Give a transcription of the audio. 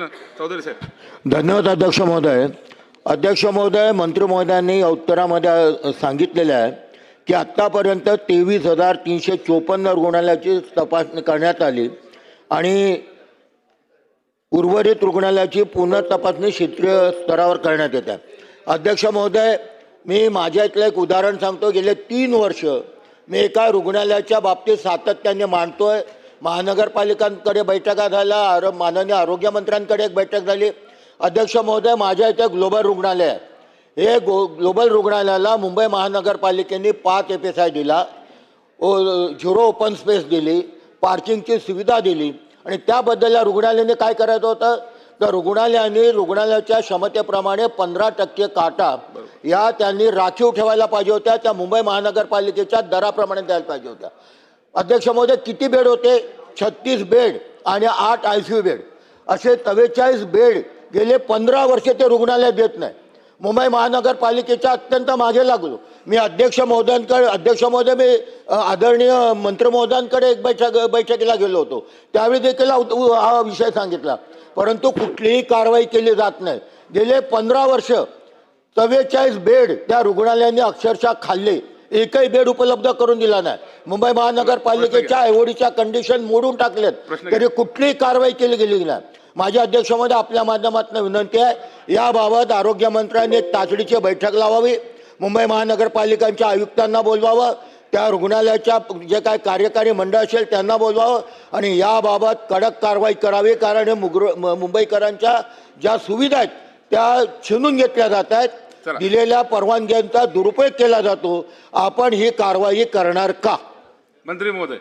प्रश्न. चौधरी साहेब. धन्यवाद अध्यक्ष महोदय. अध्यक्ष महोदय मंत्री महोदयांनी उत्तरामध्ये सांगितलेलं आहे की आत्तापर्यंत तेवीस हजार तीनशे चोपन्न रुग्णालयाची तपासणी करण्यात आली आणि उर्वरित रुग्णालयाची पुनर्तपासणी क्षेत्रीय स्तरावर करण्यात येते. अध्यक्ष महोदय मी माझ्या इथलं एक उदाहरण सांगतो. गेले तीन वर्ष मी एका रुग्णालयाच्या बाबतीत सातत्याने मांडतोय. महानगरपालिकांकडे बैठका झाल्या आरो माननीय आरोग्यमंत्र्यांकडे एक बैठक झाली. अध्यक्ष महोदय माझ्या इथे ग्लोबल रुग्णालय आहे. हे गो ग्लोबल रुग्णालयाला मुंबई महानगरपालिकेने पाच एफ एस आय दिला. ओ झिरो ओपन स्पेस दिली. पार्किंगची सुविधा दिली. आणि त्याबद्दल या रुग्णालयाने काय करायचं होतं? तर रुग्णालयाने रुग्णालयाच्या क्षमतेप्रमाणे पंधरा टक्के काटा या त्यांनी राखीव ठेवायला पाहिजे होत्या. त्या मुंबई महानगरपालिकेच्या दराप्रमाणे द्यायला पाहिजे होत्या. अध्यक्ष महोदय किती बेड होते? छत्तीस बेड आणि आठ आय सी यू बेड. असे चव्वेचाळीस बेड गेले पंधरा वर्ष ते रुग्णालयात देत नाही. मुंबई महानगरपालिकेच्या अत्यंत मागे लागलो. मी अध्यक्ष महोदयांकडे अध्यक्ष महोदय मी आदरणीय मंत्री महोदयांकडे एक बैठक बैठकीला गेलो होतो. त्यावेळी देखील हा हा विषय सांगितला. परंतु कुठलीही कारवाई केली जात नाही. गेले पंधरा वर्ष चव्वेचाळीस बेड त्या रुग्णालयाने अक्षरशः खाल्ले. एकही बेड उपलब्ध करून दिला नाही. मुंबई महानगरपालिकेच्या ऐवडीच्या कंडिशन मोडून टाकल्यात घ्या. तरी कुठलीही कारवाई केली गेली नाही. माझ्या अध्यक्षामध्ये आपल्या माध्यमातून विनंती आहे याबाबत आरोग्यमंत्र्यांनी एक तातडीची बैठक लावावी. मुंबई महानगरपालिकांच्या आयुक्तांना बोलवावं. त्या रुग्णालयाच्या जे काय कार्यकारी मंडळ असेल त्यांना बोलवावं. आणि याबाबत कडक कारवाई करावी कारण हे मुग्र मुंबईकरांच्या ज्या सुविधा आहेत त्या छिनून घेतल्या जात आहेत. दिलेल्या परवानग्यांचा दुरुपयोग केला जातो. आपण ही कारवाई करणार का? मंत्री महोदय